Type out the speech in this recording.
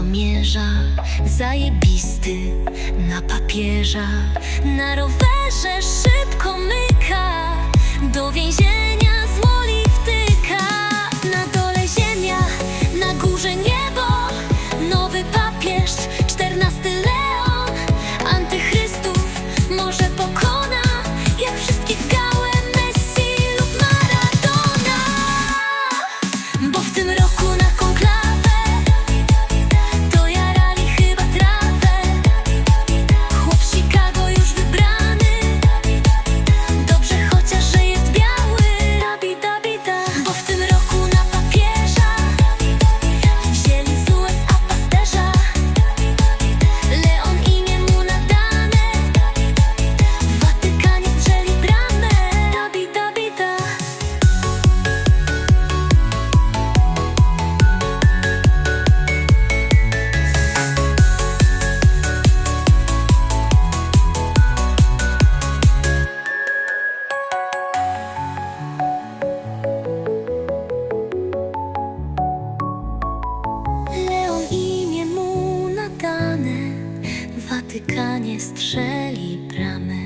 domierza Zajebisty na papierza Na rowerze szybko myka Do więzienia z moli wtyka. Na dole ziemia, na górze niebo Nowy papież, czternasty lat Amerykanie strzeli bramy.